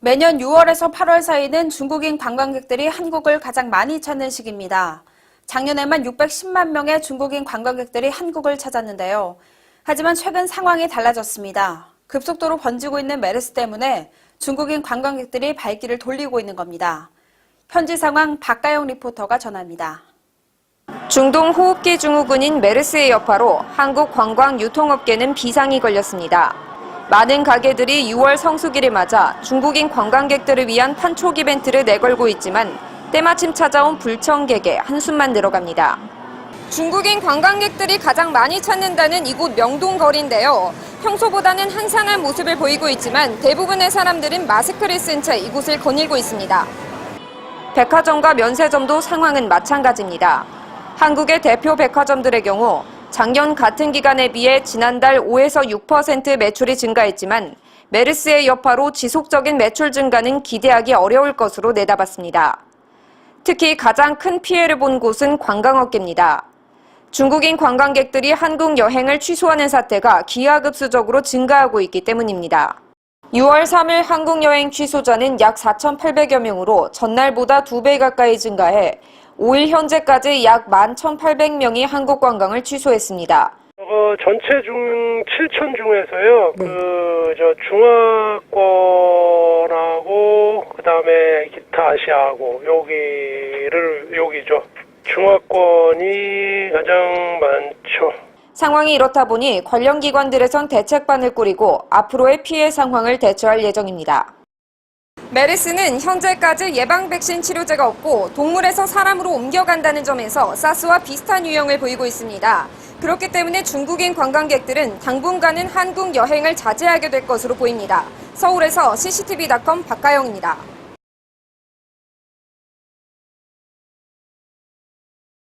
매년 6월에서 8월 사이는 중국인 관광객들이 한국을 가장 많이 찾는 시기입니다. 작년에만 610만 명의 중국인 관광객들이 한국을 찾았는데요. 하지만 최근 상황이 달라졌습니다. 급속도로 번지고 있는 메르스 때문에 중국인 관광객들이 발길을 돌리고 있는 겁니다. 현지 상황 박가영 리포터가 전합니다. 중동 호흡기 증후군인 메르스의 여파로 한국 관광 유통업계는 비상이 걸렸습니다. 많은 가게들이 6월 성수기를 맞아 중국인 관광객들을 위한 판촉 이벤트를 내걸고 있지만 때마침 찾아온 불청객에 한숨만 들어갑니다. 중국인 관광객들이 가장 많이 찾는다는 이곳 명동거리인데요. 평소보다는 한산한 모습을 보이고 있지만 대부분의 사람들은 마스크를 쓴 채 이곳을 거닐고 있습니다. 백화점과 면세점도 상황은 마찬가지입니다. 한국의 대표 백화점들의 경우 작년 같은 기간에 비해 지난달 5에서 6% 매출이 증가했지만 메르스의 여파로 지속적인 매출 증가는 기대하기 어려울 것으로 내다봤습니다. 특히 가장 큰 피해를 본 곳은 관광업계입니다. 중국인 관광객들이 한국 여행을 취소하는 사태가 기하급수적으로 증가하고 있기 때문입니다. 6월 3일 한국 여행 취소자는 약 4,800여 명으로 전날보다 2배 가까이 증가해 5일 현재까지 약 11,800명이 한국 관광을 취소했습니다. 어, 전체 중 7천 중에서요. 네. 그저 중화권하고 그다음에 기타 아시아하고 여기를 여기죠. 중화권이 가장 많죠. 상황이 이렇다 보니 관련 기관들에선 대책반을 꾸리고 앞으로의 피해 상황을 대처할 예정입니다. 메르스는 현재까지 예방 백신 치료제가 없고 동물에서 사람으로 옮겨간다는 점에서 사스와 비슷한 유형을 보이고 있습니다. 그렇기 때문에 중국인 관광객들은 당분간은 한국 여행을 자제하게 될 것으로 보입니다. 서울에서 CCTV.com 박가영입니다.